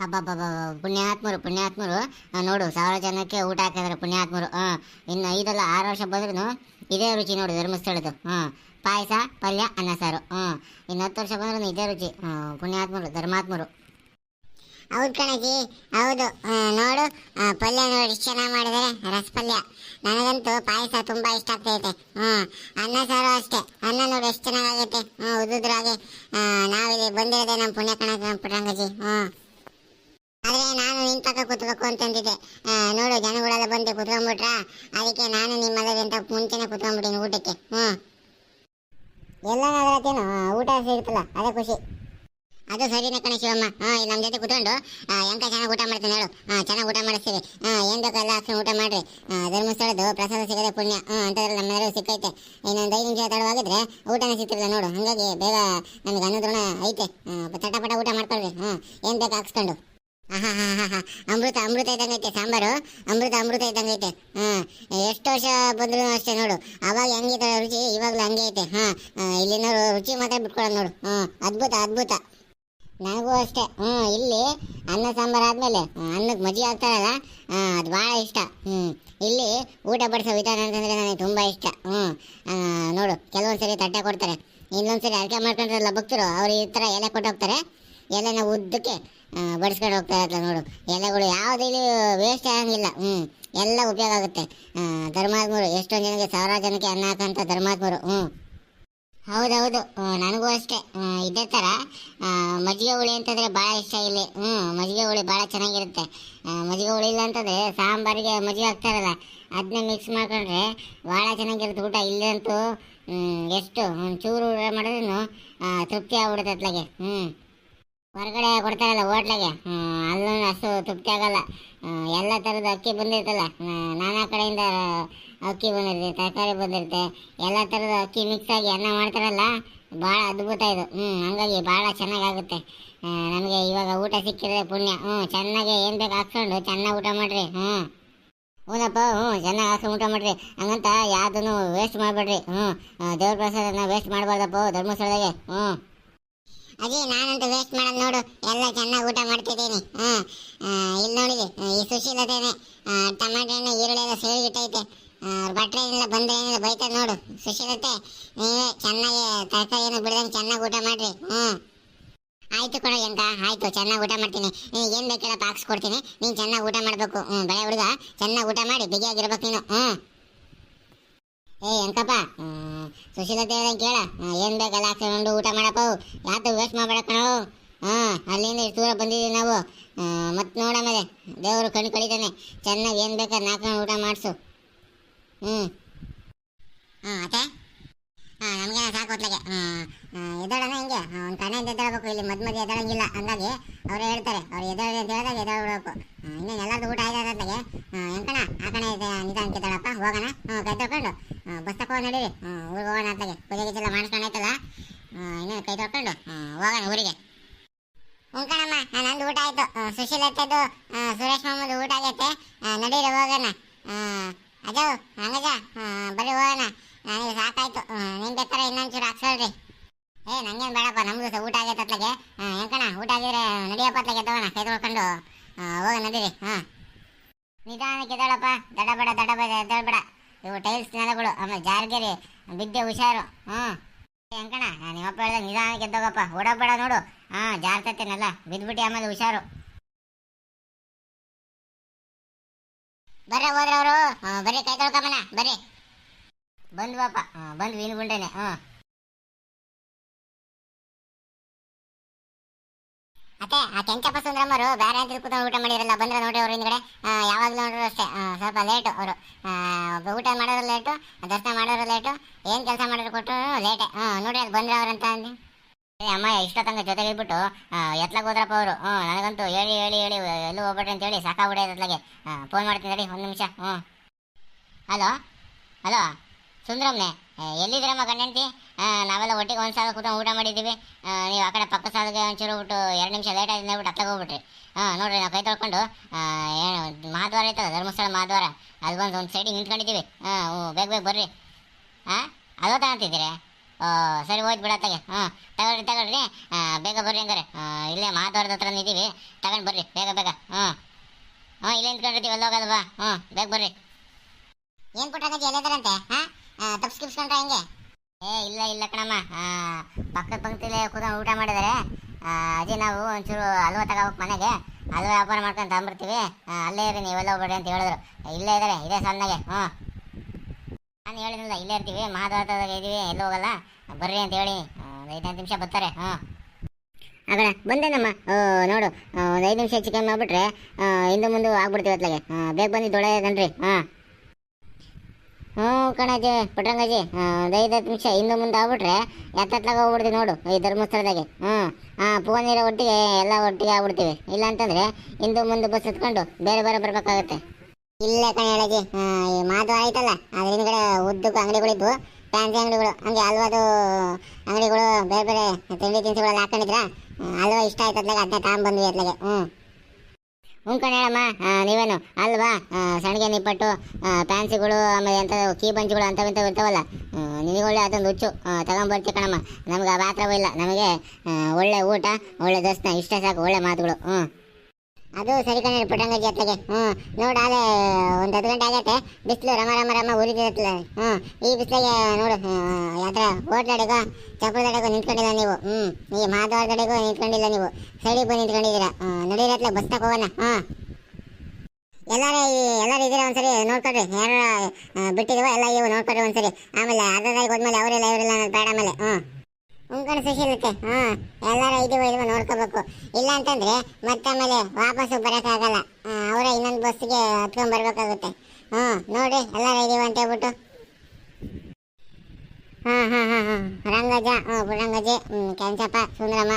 ಹಬ್ಬಬ್ಬಬ್ಬ ಪುಣ್ಯಾತ್ಮರು ಪುಣ್ಯಾತ್ಮರು. ನೋಡು, ಸಾವಿರ ಜನಕ್ಕೆ ಊಟ ಹಾಕಿದ್ರೆ ಪುಣ್ಯಾತ್ಮರು. ಹಾಂ ಇನ್ನು ಐದಲ್ಲ ಆರು ವರ್ಷ ಬಂದ್ರೂ ಇದೇ ರುಚಿ ನೋಡು ಧರ್ಮಸ್ಥಳದ್ದು. ಹಾಂ ಪಾಯಸ, ಪಲ್ಯ, ಅನ್ನ ಸಾರು. ಹಾಂ ಇನ್ನು ಹತ್ತು ವರ್ಷ ಬಂದ್ರೂ ಇದೇ ರುಚಿ. ಪುಣ್ಯಾತ್ಮರು, ಧರ್ಮಾತ್ಮರು. ಹೌದು ಕಣಜಿ, ಹೌದು. ನೋಡು ಪಲ್ಯ ನೋಡಿ ಎಷ್ಟು ಚೆನ್ನಾಗಿ ಮಾಡಿದರೆ, ರಸಪಲ್ಯ. ನನಗಂತೂ ಪಾಯಸ ತುಂಬ ಇಷ್ಟ ಆಗ್ತೈತೆ. ಹ್ಞೂ ಅನ್ನ ಸಾರು ಅಷ್ಟೇ. ಅನ್ನ ನೋಡಿ ಎಷ್ಟು ಚೆನ್ನಾಗೈತೆ ಹ್ಞೂ ಉದುದ್ರಾಗೆ ನಾವಿಲ್ಲಿ ಬಂದಿರೋದೇ ನಮ್ಮ ಪುಣ್ಯ ಪುಟ್ಟಂಗಜಿ. ಹ್ಮ್. ಆದ್ರೆ ನಾನು ನಿನ್ ಪಕ್ಕ ಕೂತ್ಬೇಕು ಅಂತಂದಿದ್ದೆ. ನೋಡು ಜನಗಳೆಲ್ಲ ಬಂದು ಕುತ್ಕೊಂಡ್ಬಿಟ್ರ ಅದಕ್ಕೆ ನಾನು ನಿಮ್ಮಲ್ಲದೆ ಅಂತ ಮುಂಚೆನೆ ಕುತ್ಕೊಂಡ್ಬಿಟ್ಟಿನಿ ಊಟಕ್ಕೆ. ಹ್ಮ್ ಎಲ್ಲ ಊಟ ಸಿಗುತ್ತಲ್ಲ ಅದೇ ಖುಷಿ. ಅದು ಸರಿನೇ ಕಣೆ ಶಿವಮ್ಮ. ಹಾ ನಮ್ಮ ಜೊತೆ ಕುತ್ಕೊಂಡು ಎಂತ ಚೆನ್ನಾಗಿ ಊಟ ಮಾಡ್ತೀನಿ ಹೇಳು. ಹಾ ಚೆನ್ನಾಗಿ ಊಟ ಮಾಡಿಸ್ತೀವಿ. ಹಾ ಏನ್ ಬೇಕೋ ಎಲ್ಲ ಹಾಕ್ಸ್ಕೊಂಡು ಊಟ ಮಾಡ್ರಿ. ಧರ್ಮಸ್ಥಳದ್ದು ಪ್ರಸಾದ ಸಿಗದೆ ಪುಣ್ಯ. ಹ್ಞೂ ಅಂತಂದ್ರೆ ನಮ್ಮೆಲ್ಲರೂ ಸಿಕ್ಕೈತೆ. ಇನ್ನೊಂದು ಐದು ನಿಮಿಷ ತಡವಾಗಿದ್ರೆ ಊಟನೇ ಸಿಗ್ತಿರಲ್ಲ ನೋಡು. ಹಾಗಾಗಿ ಬೇಗ ನಮಗೆ ಅನ್ನೋದ್ರಣ ಐತೆ. ಆ, ಚಟಪಟ ಊಟ ಮಾಡ್ಕೊಳ್ರಿ. ಹಾ ಏನು ಬೇಕು ಹಾಕ್ಸ್ಕೊಂಡು ಆಹಾ ಹಾ ಹಾ ಹಾ ಅಮೃತ ಅಮೃತ ಇದ್ದಂಗೈತೆ ಸಾಂಬಾರು ಅಮೃತ ಇದ್ದಂಗೈತೆ ಹಾ ಎಷ್ಟು ವರ್ಷ ಬಂದ್ರು ಅಷ್ಟೇ ನೋಡು. ಅವಾಗ ಹೆಂಗಿತ್ತು ರುಚಿ ಇವಾಗ್ಲೂ ಹಂಗೆ ಐತೆ. ಹಾ ಇಲ್ಲಿನ ರುಚಿ ಮಾತ್ರ ಬಿಟ್ಕೊಳ್ಳೋದು ನೋಡು. ಹಾ ಅದ್ಭುತ ಅದ್ಭುತ. ನನಗೂ ಅಷ್ಟೇ. ಹ್ಞೂ ಇಲ್ಲಿ ಅನ್ನ ಸಾಂಬಾರು ಆದಮೇಲೆ ಅನ್ನಕ್ಕೆ ಮಜಿ ಆಗ್ತಾರಲ್ಲ ಅದು ಭಾಳ ಇಷ್ಟ. ಹ್ಞೂ ಇಲ್ಲಿ ಊಟ ಬಡಿಸೋ ವಿಧಾನ ಅಂತಂದರೆ ನನಗೆ ತುಂಬ ಇಷ್ಟ. ಹ್ಞೂ ನೋಡು ಕೆಲವೊಂದು ಸರಿ ತಟ್ಟೆ ಕೊಡ್ತಾರೆ. ಇನ್ನೊಂದು ಸರಿ ಅಡಿಕೆ ಮಾಡ್ಕೊಂಡ್ರಲ್ಲ ಭಕ್ತರು, ಅವ್ರು ಈ ಥರ ಎಲೆ ಕೊಟ್ಟು ಹೋಗ್ತಾರೆ. ಎಲೆನ ಉದ್ದಕ್ಕೆ ಬಡಿಸ್ಕೊಂಡು ಹೋಗ್ತಾರೆ ಇರ್ತದೆ ನೋಡು. ಎಲೆಗಳು ಯಾವುದೇ ವೇಸ್ಟ್ ಆಗಂಗಿಲ್ಲ. ಹ್ಞೂ ಎಲ್ಲ ಉಪಯೋಗ ಆಗುತ್ತೆ. ಧರ್ಮಾತ್ಮರು, ಎಷ್ಟೊಂದು ಜನಕ್ಕೆ ಸಾವಿರಾರು ಜನಕ್ಕೆ ಅನ್ನ ಹಾಕಂತ ಧರ್ಮಾತ್ಮರು, ಹ್ಞೂ. ಹೌದೌದು ನನಗೂ ಅಷ್ಟೇ. ಇದೇ ಥರ ಮಜ್ಜಿಗೆ ಹುಳಿ ಅಂತಂದರೆ ಭಾಳ ಇಷ್ಟ ಇಲ್ಲಿ. ಹ್ಞೂ, ಮಜ್ಜಿಗೆ ಹುಳಿ ಭಾಳ ಚೆನ್ನಾಗಿರುತ್ತೆ. ಮಜ್ಜಿಗೆ ಹುಳಿ ಇಲ್ಲ ಅಂತಂದರೆ ಸಾಂಬಾರಿಗೆ ಮಜ್ಜಿಗೆ ಹಾಕ್ತಾರಲ್ಲ ಅದನ್ನ ಮಿಕ್ಸ್ ಮಾಡ್ಕೊಂಡ್ರೆ ಭಾಳ ಚೆನ್ನಾಗಿರುತ್ತೆ ಊಟ. ಇಲ್ಲಂತೂ ಎಷ್ಟು ಒಂಚೂರು ಊಟ ಮಾಡಿದ್ರೂ ತೃಪ್ತಿ ಆಗ್ಬಿಡುತ್ತೆ ಅತ್ಲಾಗೆ ಹ್ಞೂ ಹೊರಗಡೆ ಕೊಡ್ತಾರಲ್ಲ ಹೋಟ್ಲಾಗೆ ಅಲ್ಲೂ ಅಷ್ಟು ತೃಪ್ತಿ ಆಗಲ್ಲ. ಎಲ್ಲ ಥರದ ಅಕ್ಕಿ ಬಂದಿರ್ತಲ್ಲ ನಾನಾ ಕಡೆಯಿಂದ ಅಕ್ಕಿ ಬಂದಿರುತ್ತೆ, ತರಕಾರಿ ಬಂದಿರುತ್ತೆ, ಎಲ್ಲ ಥರದ ಅಕ್ಕಿ ಮಿಕ್ಸ್ ಆಗಿ ಅನ್ನ ಮಾಡ್ತಾರಲ್ಲ, ಭಾಳ ಅದ್ಭುತ ಇದು. ಹ್ಞೂ ಹಂಗಾಗಿ ಭಾಳ ಚೆನ್ನಾಗಾಗುತ್ತೆ. ನಮಗೆ ಇವಾಗ ಊಟ ಸಿಕ್ಕಿದ್ರೆ ಪುಣ್ಯ. ಹ್ಞೂ ಚೆನ್ನಾಗಿ ಏನು ಬೇಕು ಹಾಕ್ಕೊಂಡು ಚೆನ್ನಾಗಿ ಊಟ ಮಾಡಿರಿ. ಹ್ಞೂ ಹ್ಞೂನಪ್ಪ ಹ್ಞೂ ಚೆನ್ನಾಗಿ ಹಾಕ್ಕೊಂಡು ಊಟ ಮಾಡಿರಿ. ಹಂಗಂತ ಯಾವುದನ್ನು ವೇಸ್ಟ್ ಮಾಡಬೇಡ್ರಿ. ಹ್ಞೂ ದೇವ್ರ ಪ್ರಸಾದನ ವೇಸ್ಟ್ ಮಾಡಬಾರ್ದಪ್ಪ, ಧರ್ಮಸ್ಥಳದಾಗೆ. ಹ್ಞೂ ಅದೇ ನಾನಂತೂ ವೇಸ್ಟ್ ಮಾಡೋದು ನೋಡು. ಎಲ್ಲ ಚೆನ್ನಾಗಿ ಊಟ ಮಾಡ್ತಿದ್ದೀನಿ. ಹಾಂ ಇಲ್ಲಿ ನೋಡಿದೆ ಈ ಸುಶೀಲತೆನೆ. ಟಮಾಟೆ ಹಣ್ಣು, ಈರುಳ್ಳಿ ಎಲ್ಲ ಸೇರಿಗಿಟ್ಟೈತೆ ಭಟ್ರೆ ಏನಿಲ್ಲ, ಬಂದ್ರೆ ಏನಿಲ್ಲ, ಬೈತಾರೆ ನೋಡು. ಸುಶೀಲತೆ, ನೀವೇ ಚೆನ್ನಾಗಿ ತರಕಾರಿ ಏನು ಬಿಡ್ದಂಗೆ ಚೆನ್ನಾಗಿ ಊಟ ಮಾಡಿರಿ. ಹ್ಞೂ ಆಯಿತು ಕಣ ಎಂಕ ಆಯಿತು, ಚೆನ್ನಾಗಿ ಊಟ ಮಾಡ್ತೀನಿ. ನಿನಗೆ ಏನು ಬೇಕೆಲ್ಲ ಹಾಕ್ಸ್ಕೊಡ್ತೀನಿ ನೀನು ಚೆನ್ನಾಗಿ ಊಟ ಮಾಡಬೇಕು. ಹ್ಞೂ ಬೆಳೆ ಹುಡುಗ, ಚೆನ್ನಾಗಿ ಊಟ ಮಾಡಿ, ಬಿಗಿಯಾಗಿರ್ಬೇಕು ನೀನು. ಹ್ಞೂ ಏ ಎಂಕಪ್ಪ ಸುಶೀಲ ಹೇಳ್ದಂಗೆ ಕೇಳ. ಏನ್ ಬೇಕಲ್ಲ ಹಾಕ್ಸ್ಕೊಂಡು ಊಟ ಮಾಡಪ್ಪ ಯಾತು ವೇಸ್ಟ್ ಮಾಡ್ಬೇಡ ಕಣೋ ಹಾಂ ಅಲ್ಲಿಂದ ಇಷ್ಟು ದೂರ ಬಂದಿದ್ದೀವಿ ನಾವು. ಮತ್ತೆ ನೋಡಮೇಲೆ ದೇವರು ಕಣ್ಣು ಕಳಿತಾನೆ. ಚೆನ್ನಾಗಿ ಏನು ಬೇಕಾದ್ರೆ ನಾಲ್ಕು ಊಟ ಮಾಡಿಸು. ಹ್ಞೂ ಹಾಂ ಅತ್ತೆ ನಮಗೆ ಸಾಕು ಹೊತ್ಲಾಗೆ ಎದ್ದಾಡೋಣ ಹಿಂಗೆ. ಒಂದು ಕಣ್ಣಿಂದ ಎದ್ದಾಡಬೇಕು ಇಲ್ಲಿ ಮದ್ ಮಧ್ಯೆ ಎದ್ದಾಡಂಗಿಲ್ಲ ಹಂಗಾಗಿ ಅವ್ರು ಹೇಳ್ತಾರೆ. ಅವ್ರು ಎದ್ದಾಡಿ ಅಂತ ಹೇಳಿದಾಗ ಎದ್ದಾಡ್ಬಿಡ್ಬೇಕು ಇನ್ನೇನು ಎಲ್ಲರದು ಊಟ ಆಯ್ತು ಅತ್ಲಾಗೆ ಎಂಕಣ ಆ ಇದೆ, ನಿಧಾನಕ್ಕೆ ಎದ್ದಾಡಪ್ಪ ಹೋಗೋಣ. ಹ್ಞೂ ಕೈ ತೊಳ್ಕೊಂಡು. ಬಸ್ ಹೋಗಿ ನಡೀರಿ. ಊರಿಗೆ ಹೋಗೋಣ ಅಂತಾಗೆ ಪೂಜೆ ಗೀಜೆಲ್ಲ ಮಾಡ್ಕೊಂಡಾಯ್ತಲ್ಲ ಇನ್ನೇನು ಕೈ ತೊಳ್ಕೊಂಡು ಹೋಗೋಣ ಊರಿಗೆ. ಹ್ಞೂ ಕಣಮ್ಮ ನಂದು ಊಟ ಆಯ್ತು. ಸುಶೀಲ್ ಎತ್ತದ್ದು ಸುರೇಶ್ ಮಾಮೂದು ಊಟ ಆಗೈತೆ. ನಡೀರಿ, ಹೋಗೋಣ. ಅದೇ ಹಂಗಜ ಬರೀ ಹೋಗೋಣ. ನನಗೆ ಸಾಕಾಯ್ತು. ನಿನ್ ಬೇಕಾರೆ ಇನ್ನೊಂಚೂರು ಹಾಕ್ಸಲ್ರಿ. ಏ, ನಂಗೇನು ಬೇಡಪ್ಪ, ನಮ್ದು ಸಹ ಊಟ ಆಗೈತೆ ಅತ್ಲಾಗೆ. ಹೆಂಕಣ ಊಟ ಆಗಿದ್ರೆ ನಡಿಯಪ್ಪ ಅತ್ಲಾಗೆ ತಗೋಣ ಕೈ ತೊಳ್ಕೊಂಡು. ಹೋಗ ನದಿರಿ ಹಾಂ. ನಿಧಾನಕ್ಕೆ ಎದ್ದಾಳಪ್ಪ, ದಡಬೇಡ ದಡಬೇಡ, ಎದ್ದಾಳ್ಬೇಡ. ಇವು ಟೈಲ್ಸ್ ನೆಲಗಳು, ಆಮೇಲೆ ಜಾರ್ಗೆರಿ ಬಿದ್ದೆ ಹುಷಾರು ಹ್ಞೂ ಹೆಂಕಣ ನಿಮ್ಮಪ್ಪ ಹೇಳ್ದಾಗ ನಿಧಾನಕ್ಕೆ ಎದ್ದೋಗಪ್ಪ. ಓಡಬೇಡ ನೋಡು. ಹಾಂ ಜಾರ್ತೈತೇನಲ್ಲ ಬಿದ್ಬಿಟ್ಟು ಆಮೇಲೆ ಹುಷಾರು. ಬರ್ರಿ ಹೋದ್ರವರು. ಬರ್ರಿ, ಕೈ ತೊಳ್ಕೊಂಬನ ಬರ್ರಿ. ಬಂದ್ವಪ್ಪ ಹಾಂ, ಬಂದು ವೀನ್ ಗುಂಡೇನೆ ಹ್ಞೂ ಅತ್ತೆ, ಆ ಕೆಂಚಪ್ಪ ಸುಂದ್ರಮ್ಮರು ಬೇರೆ ಅಂತ ಕೂತ್ಕೊಂಡು ಊಟ ಮಾಡಿರಲ್ಲ ಬಂದ್ರೆ ನೋಡಿ ಅವ್ರ ಹಿಂದ್ಗಡೆ. ಯಾವಾಗಲೂ ನೋಡ್ರು ಅಷ್ಟೇ. ಸ್ವಲ್ಪ ಲೇಟು ಅವರು. ಊಟ ಮಾಡೋರು ಲೇಟು ದರ್ಶನ ಮಾಡೋರು ಲೇಟು ಏನ್ ಕೆಲಸ ಮಾಡೋರು ಕೊಟ್ಟರು ಲೇಟೆ ಹಾಂ ನೋಡ್ರಿ ಅಲ್ಲಿ ಬಂದ್ರೆ ಅವ್ರಂತ ಅಂದು ಅಮ್ಮ ತಂಗ ಜೊತೆಗೆ ಇದ್ಬಿಟ್ಟು ಎತ್ಲಾಗ ಹೋದ್ರಪ್ಪ ಅವರು. ಹ್ಞೂ ನನಗಂತೂ ಹೇಳಿ ಹೇಳಿ ಹೇಳಿ, ಎಲ್ಲೂ ಹೋಗ್ಬೇಡ್ರಿ ಅಂತೇಳಿ ಸಾಕಾಗ್ಬಿಡೈತೆ ಎತ್ಲಾಗೆ. ಫೋನ್ ಮಾಡ್ತೀನಿ ತಡಿ, ಒಂದು ನಿಮಿಷ. ಹ್ಞೂ ಹಲೋ ಹಲೋ ಸುಂದ್ರಮ್ನೆ ಎಲ್ಲಿದ್ದೀರಮ್ಮ ಗಂಡಂತಿ ನಾವೆಲ್ಲ ಒಟ್ಟಿಗೆ ಒಂದು ಸಾಲ ಕೂತ್ಕೊಂಡು ಊಟ ಮಾಡಿದ್ದೀವಿ. ನೀವು ಆ ಕಡೆ ಪಕ್ಕ ಸಾಲಿಗೆ ಒಂಚೂರು ಬಿಟ್ಟು ಎರಡು ನಿಮಿಷ ಲೇಟ್ ಆಯ್ತು ಬಿಟ್ಟು ಅತ್ತಾಗ ಹೋಗ್ಬಿಟ್ರಿ ಹಾಂ ನೋಡ್ರಿ, ನಾವು ಕೈ ತೊಳ್ಕೊಂಡು ಏನು ಮಹಾದ್ವಾರ ಐತಲ್ಲ, ಧರ್ಮಸ್ಥಳ ಮಹಾದ್ವಾರ ಅಲ್ಲಿ ಬಂದು ಒಂದು ಸೈಡಿಗೆ ನಿಂತ್ಕೊಂಡಿದ್ದೀವಿ. ಹಾಂ ಬೇಗ ಬೇಗ ಬರ್ರಿ. ಹಾಂ ಅದೋ ತಗೊಂತಿದ್ದೀರಿ? ಓ, ಸರಿ, ಹೋಯ್ತು ಬಿಡತ್ತಾಗೆ ಹಾಂ ತಗೊಳ್ರಿ ತಗೊಳ್ರಿ. ಬೇಗ ಬರ್ರಿ ಹಂಗಾರೆ. ಇಲ್ಲೇ ಮಹಾದ್ವಾರದ ಹತ್ರ ನಿಂತೀವಿ ತಗೊಂಡು ಬರ್ರಿ, ಬೇಗ ಬೇಗ. ಹಾಂ ಹಾಂ ಇಲ್ಲೇ ನಿಂತ್ಕೊಂಡಿರ್ತೀವಿ ಎಲ್ಲ ಹೋಗೋದಲ್ವಾ ಹ್ಞೂ, ಬೇಗ ಬರ್ರಿ. ಏನು ಪುಟ್ಟಂಗಜ್ಜಿ ಎಲ್ಲದರಂತೆ ಹಾ? ತಪ್ಸ್ಕಿಪ್ಸ್ಕೊಂಡ್ರ ಹೆಂಗೆ? ಏ ಇಲ್ಲ ಇಲ್ಲ ಕಣಮ್ಮ. ಪಕ್ಕದ ಪಂಕ್ತಿಲೇ ಕೂತ್ಕೊಂಡು ಊಟ ಮಾಡಿದರೆ. ಅದೇ ನಾವು ಒಂಚೂರು ಹಲ್ವಾ ತಗೋಬೇಕು ಮನೆಗೆ. ಹಲ್ವಾ ವ್ಯಾಪಾರ ಮಾಡ್ಕೊಂಡು ತಗೊಂಬರ್ತೀವಿ ಅಲ್ಲೇ ಇರಿ ನೀವೆಲ್ಲ ಹೋಗ್ಬೇಡಿ ಅಂತ ಹೇಳಿದ್ರು. ಇಲ್ಲೇ ಇದ್ದಾರೆ ಇದೇ ಸಣ್ಣಗೆ ಹ್ಞೂ. ನಾನು ಹೇಳಿದ್ನಲ್ಲ ಇಲ್ಲೇ ಇರ್ತೀವಿ ಮಾತಾಡ್ತಾದಾಗ ಇದೀವಿ ಎಲ್ಲ ಹೋಗಲ್ಲ. ಬರ್ರಿ ಅಂತ ಹೇಳಿ. ಒಂದು ಐದು ನಿಮಿಷ ಬರ್ತಾರೆ. ಹಾಂ ಆಗಣ ಬಂದೇನಮ್ಮ? ನೋಡು ಒಂದು ಐದು ನಿಮಿಷ ಆಗ್ಬಿಟ್ರೆ ಆ, ಹಿಂದೆ ಮುಂದೆ ಆಗ್ಬಿಡ್ತೀವಿ ಅತ್ಲಾಗೆ. ಬೇಗ ಬಂದಿದ್ದು ಕಣ್ರಿ ಹಾಂ ಹ್ಞೂ ಕಣಜಿ ಪಟ್ರಂಗಜಿ ಒಂದು ಐದು ಹತ್ತು ನಿಮಿಷ ಹಿಂದೆ ಮುಂದೆ ಆಗ್ಬಿಟ್ರೆ ಎತ್ತತ್ಲಾಗ ಹೋಗ್ಬಿಡ್ತೀವಿ ನೋಡು, ಈ ಧರ್ಮಸ್ಥಳದಾಗೆ. ಹ್ಞೂ ಹಾಂ ಫೋನ್ ಇರೋ ಒಟ್ಟಿಗೆ ಎಲ್ಲ ಒಟ್ಟಿಗೆ ಆಗ್ಬಿಡ್ತೀವಿ. ಇಲ್ಲ ಅಂತಂದರೆ ಹಿಂದೆ ಮುಂದೆ ಬಸ್ ಹತ್ಕೊಂಡು ಬೇರೆ ಬೇರೆ ಬರಬೇಕಾಗತ್ತೆ. ಇಲ್ಲ ಕಣಜಿ ಈ ಮಾತು ಆಯ್ತಲ್ಲ, ಅದ್ರ ಹಿಂದ್ಗಡೆ ಉದ್ದಕ್ಕೆ ಅಂಗಡಿಗಳಿದ್ವು ಫ್ಯಾನ್ಸಿ ಅಂಗಡಿಗಳು, ಹಂಗೆ ಹಲ್ವಾದು ಅಂಗಡಿಗಳು, ಬೇರೆ ಬೇರೆ ತಿಂಡಿ ತಿನಿಸುಗಳೆಲ್ಲ ಹಾಕೊಂಡಿದ್ರ ಹಲ್ವಾ ಇಷ್ಟ ಆಯ್ತದ್ಲಾಗ ಅದನ್ನ ತಗೊಂಬಂದ್ವಿ ಅತ್ಲಾಗೆ ಹ್ಞೂ. ಹ್ಞೂ ಹೇಳಮ್ಮ ನೀವೇನು? ಅಲ್ವಾ? ಸಣ್ಣಗೆ ನಿಪ್ಪಟ್ಟು ಆ, ಪ್ಯಾನ್ಸಿಗಳು ಆಮೇಲೆ ಎಂಥ ಕೀ ಬಂಚ್ಗಳು ಅಂಥವು ಇಂಥವು ಇರ್ತಾವಲ್ಲ? ನಿನಗೆ ಒಳ್ಳೆ ಅದೊಂದು ಹುಚ್ಚು. ತಗೊಂಬರ್ತಿ ತಗೊಂಬರ್ತೀವಿ ಕಣಮ್ಮ. ನಮ್ಗೆ ಆ ಮಾತ್ರವೂ ಇಲ್ಲ. ನಮಗೆ ಒಳ್ಳೆ ಊಟ ಒಳ್ಳೆ ದರ್ಶನ ಇಷ್ಟ ಸಾಕು. ಒಳ್ಳೆ ಮಾತುಗಳು. ಹ್ಞೂ ಅದು ಸರಿ ಕಣ, ಪುಟ್ಟಂಗ ಜೊತೆಗೆ ಹ್ಞೂ ನೋಡು ಅದೇ ಒಂದು ಹತ್ತು ಗಂಟೆ ಆಗತ್ತೆ ಬಿಸಿಲು ರಮ ರಮ ರಮ ಉರಿದಿರತ್ತಲ್ಲ ಹ್ಞೂ ಈ ಬಿಸಿಲಿಗೆ ನೋಡು ಯಾತ್ರ ಹೋಟ್ಲಡೆಗೋ ಚಪ್ಪಳದಡೆಗೋ ನಿಂತ್ಕೊಂಡಿಲ್ಲ ನೀವು. ಹ್ಞೂ ಈ ಮಾಧವಾರದಡೆಗೋ ನಿಂತ್ಕೊಂಡಿಲ್ಲ ನೀವು. ಸೈಡಿಗೆ ಬಂದು ನಿಂತ್ಕೊಂಡಿದ್ದೀರಾ. ಬಸ್ ತಕ್ಕ ಹೋಗೋಣ. ಹಾಂ ಎಲ್ಲಾರ ಎಲ್ಲರೂ ಇದ್ದೀರಾ ಒಂದ್ಸರಿ ನೋಡ್ಕೊಡ್ರಿ ಯಾರು ಬಿಟ್ಟಿದ್ದೀವೋ ಎಲ್ಲ ಇವು ನೋಡ್ಕೊಡ್ರಿ ಒಂದ್ಸರಿ. ಆಮೇಲೆ ಅರ್ಧದಾಗಿ ಹೋದ್ಮೇಲೆ ಅವರೆಲ್ಲ, ಇವರೆಲ್ಲ ಬೇಡ ಆಮೇಲೆ. ಹ್ಞೂ ಉಂಕಣ ಸುಶೀಲತೆ ಹಾ ಎಲ್ಲಾರ ಐದು ಇಲ್ವ ನೋಡ್ಕೋಬೇಕು. ಇಲ್ಲ ಅಂತಂದ್ರೆ ಮತ್ತೆ ಆಮೇಲೆ ವಾಪಸ್ಸು ಬರೋಕ್ಕಾಗಲ್ಲ. ಅವರ ಇನ್ನೊಂದು ಬಸ್ಸಿಗೆ ಹತ್ಕೊಂಡ್ ಬರ್ಬೇಕಾಗುತ್ತೆ. ಹಾ ನೋಡ್ರಿ, ಎಲ್ಲಾರ ಐದಿವ ಅಂತ ಹೇಳ್ಬಿಟ್ಟು ಹಾ ಹಾ ಹಾ ಹಾ ರಂಗಜ ಪುರಂಗಜಿ ಕೆಂಚಪ್ಪ, ಸುಂದರಮ್ಮ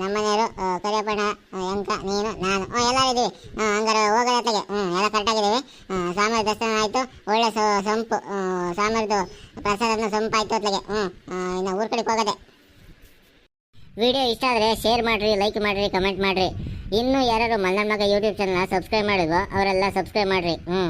ನಮ್ಮನೆಯವರು ಕರಿಯಪ್ಪಣ್ಣ ಯಂಕ ನೀನು, ನಾನು ಹ್ಞೂ ಎಲ್ಲರೂ ಇದೀವಿ. ಹ್ಞೂ ಹಂಗಾರೆ ಹೋಗೋದತ್ತಾಗೆ ತೆಗೆ ಹ್ಞೂ ಎಲ್ಲ ಕರೆಕ್ಟಾಗಿದ್ದೀವಿ ಸಾಮರ ದರ್ಶನ ಆಯಿತು. ಒಳ್ಳೆ ಸೊಂಪು ಸಾಮರದು ಪ್ರಸಾದನ ಸೊಂಪು ಆಯಿತು ಅತ್ಲಾಗೆ ಹ್ಞೂ ಇನ್ನು ಊರ ಹೋಗೋದೆ. ವಿಡಿಯೋ ಇಷ್ಟ ಆದರೆ ಶೇರ್ ಮಾಡಿರಿ ಲೈಕ್ ಮಾಡಿರಿ ಕಮೆಂಟ್ ಮಾಡಿರಿ. ಇನ್ನೂ ಯಾರು ಮಲ್ಲಣ್ಣ ಮಗ ಯೂಟ್ಯೂಬ್ ಚಾನಲ್ನ ಸಬ್ಸ್ಕ್ರೈಬ್ ಮಾಡಿದ್ವೋ ಅವರೆಲ್ಲ ಸಬ್ಸ್ಕ್ರೈಬ್ ಮಾಡಿರಿ. ಹ್ಞೂ